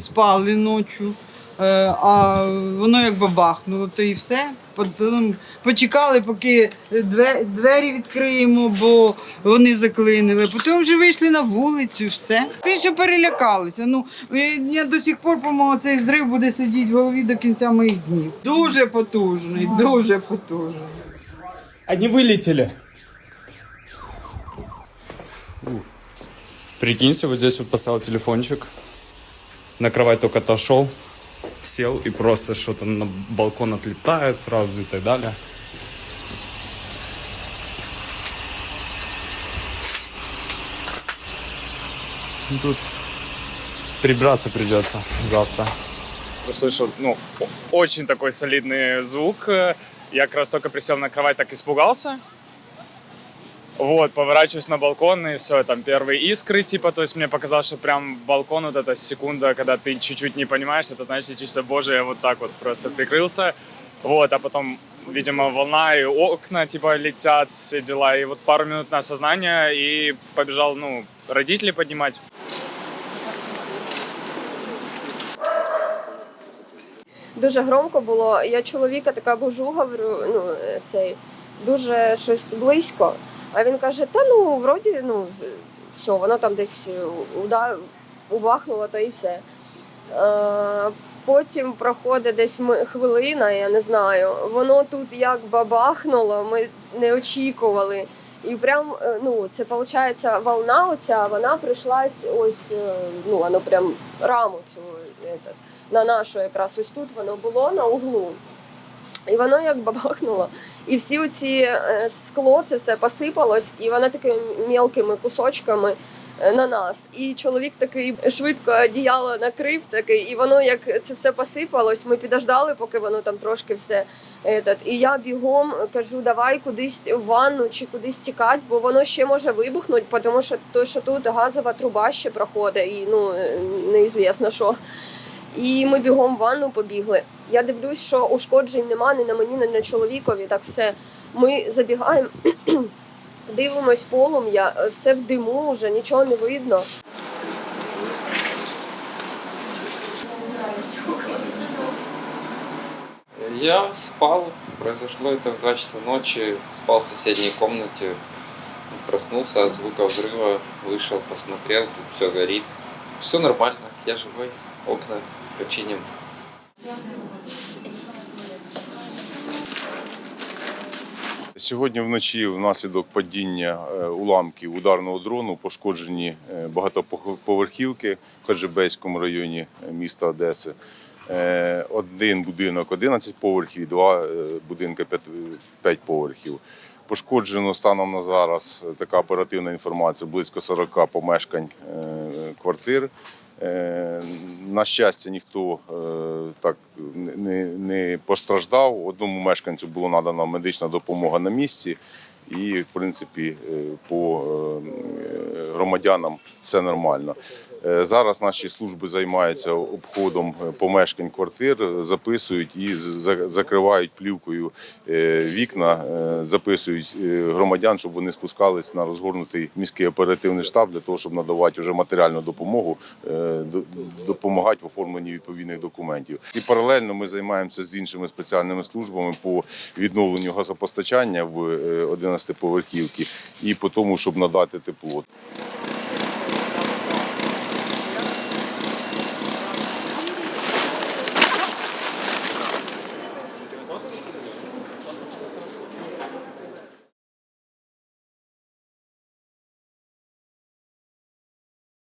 Спали ночі, е, а воно як бабахнуло, то і все. Потім почекали, поки двері відкриємо, бо вони заклинили. Потім вже вийшли на вулицю, все. Звісно, перелякалися. Ну, я до сих пор, по-моєму, цей взрив буде сидіти в голові до кінця моїх днів. Дуже потужний, дуже потужний. Они вылетели. Прикиньте, вот здесь вот поставил телефончик, на кровать только отошел, сел и просто что-то на балкон отлетает сразу и так далее. Ну, Тут прибраться придется завтра. услышал, ну, очень такой солидный звук. Я как раз только присел на кровать, так испугался. Вот, поворачиваюсь на балкон, и все, там первые искры, типа, то есть мне показалось, что прям балкон, вот эта секунда, когда ты чуть-чуть не понимаешь, это значит, чисто боже, я вот так вот просто прикрылся. Вот, а потом, видимо, волна и окна, типа, летят, все дела. И вот пару минут на осознание, и побежал, ну, родителей поднимать. дуже громко було. Я чоловіка така божу, говорю, ну е, цей дуже щось близько. А він каже: та ну, вроді, ну все, воно там десь уда, убахнуло, то і все. Е, потім проходить десь хвилина, я не знаю. Воно тут як бабахнуло, ми не очікували. І прям, е, ну, це виходить, волна оця, вона прийшлась ось, е, ну, воно прям раму цю. На нашу якраз ось тут воно було на углу. І воно як бабахнуло. І всі оці е, скло, це все посипалось, і воно такими мілкими кусочками е, на нас. І чоловік такий швидко одіяло накрив такий, і воно як це все посипалось. Ми підождали, поки воно там трошки все. Этот. І я бігом кажу, давай кудись в ванну чи кудись тікати, бо воно ще може вибухнути, тому що, то, що тут газова труба ще проходить, і ну е, неізвісно що. І ми бігом в ванну побігли. Я дивлюсь, що ушкоджень нема ні на мені, ні на чоловікові. Так все. Ми забігаємо, дивимось полум'я, е, все в диму, вже нічого не видно. Я спал, произошло это в 2 часа ночи, спал в соседней комнате, проснулся от звука взрыва, вышел, посмотрел, тут все горит. Все нормально, я живой, окна починим. Сьогодні вночі внаслідок падіння е, уламків ударного дрону пошкоджені е, багатоповерхівки в Хаджибейському районі е, міста Одеси. Один будинок 11 поверхів два будинки 5 поверхів. Пошкоджено станом на зараз така оперативна інформація близько 40 помешкань квартир. Е, На щастя, ніхто е, так не, не постраждав. Одному мешканцю була надана медична допомога на місці, і в принципі е, по громадянам все нормально. Е, Зараз наші служби займаються обходом е, помешкань квартир, записують і закривають плівкою е, вікна, записують громадян, щоб вони спускались на розгорнутий міський оперативний штаб для того, щоб надавати вже матеріальну допомогу, допомагати в оформленні відповідних документів. І паралельно ми займаємося з іншими спеціальними службами по відновленню газопостачання в 11 поверхівки і по тому, щоб надати тепло.